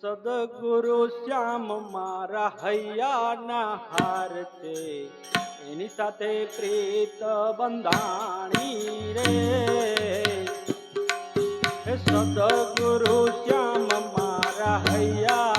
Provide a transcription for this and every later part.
સદગુરુ શ્યામ મારા હૈયાના હાર છે. એની સાથે પ્રીત બંધાણી રે. સદગુરુ શ્યામ મારા હૈયાના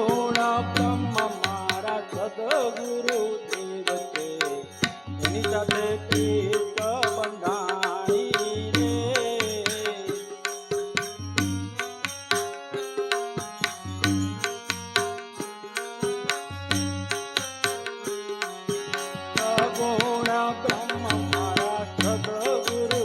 સગુણ બ્રહ્મ મારા સદગુરુ દેવ છે એની સાથે પ્રીત બંધાણી રે. સગુણ બ્રહ્મ મારા સદગુરુ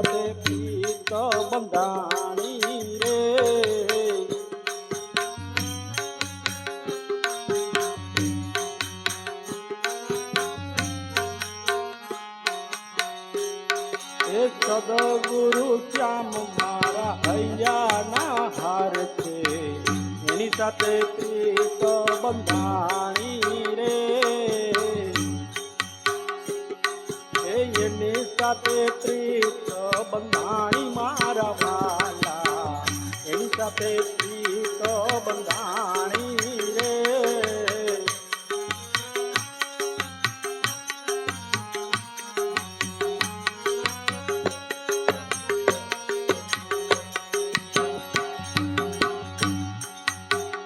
સાથે પ્રીત બંધાણી રે. એ સદગુરુ શ્યામ મારા હૈયાના હાર છે. એની સાથે પ્રીત બંધાણી રે. એની સાથે પ્રીત બંધાણી મારા વાલા. એની સાથે તો બંધાણી રે.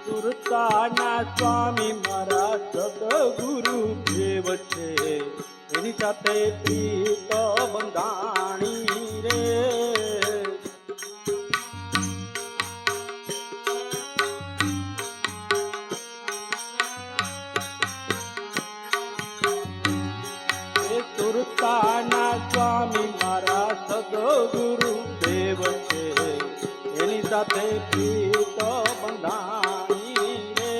સુરતાના સ્વામી મારા સદગુરુ દેવ છે. એની સાથે પ્રીત સદગુરુ દેવ છે એની સાથે પ્રીત બંધાણી રે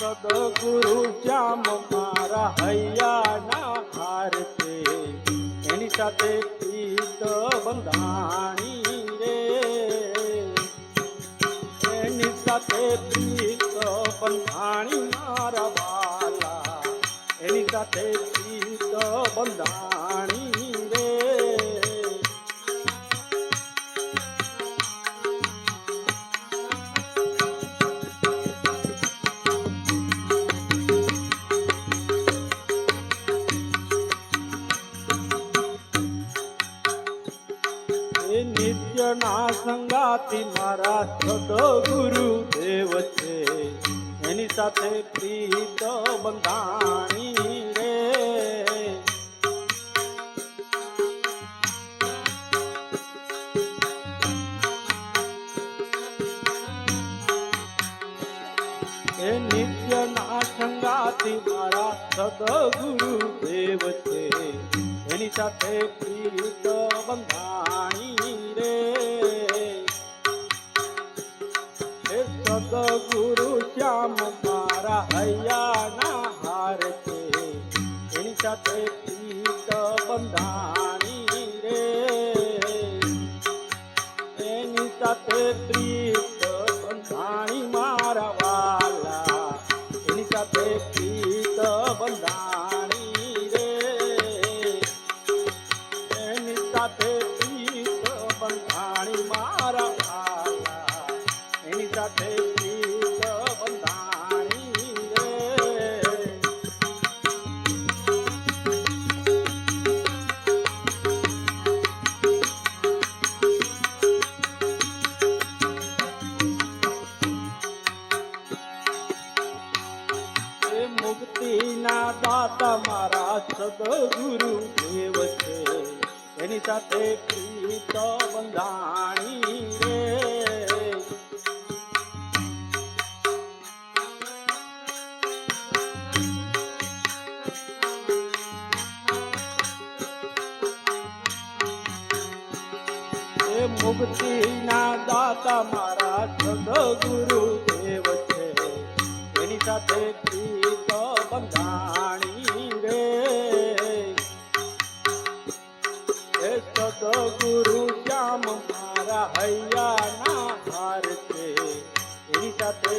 સદગુરુ શ્યામ મારા હૈયાના હાર છે એની સાથે પ્રીત બંધાણી રે એની સાથે પ્રીત બંધાણી મારા વાલા એની સાથે પ્રીત બંધાણી નિત્યના સંગાતી મારા સદગુરુ દેવ છે. એની સાથે પ્રીત બંધાણી રે. એ નિત્યના સંગાતી મારા સદગુરુ છે. એની સાથે પ્રીત બંધાણી સદગુરુ શ્યામ મારા હૈયાના હાર છે. એની સાથે પ્રીત બંધાણી રે. એની સાથે પ્રીત બંધાણી મારા વાલા. એની સાથે પ્રીત બંધાણી સદગુરુ દેવ છે એની સાથે પ્રીત બંધાણી રે. મુક્તિ ના દાતા મારા સદગુરુ દેવ છે એની સાથે પ્રીત બંધાણી સદગુરુ શ્યામ મારા હૈયાના હાર છે એની સાથે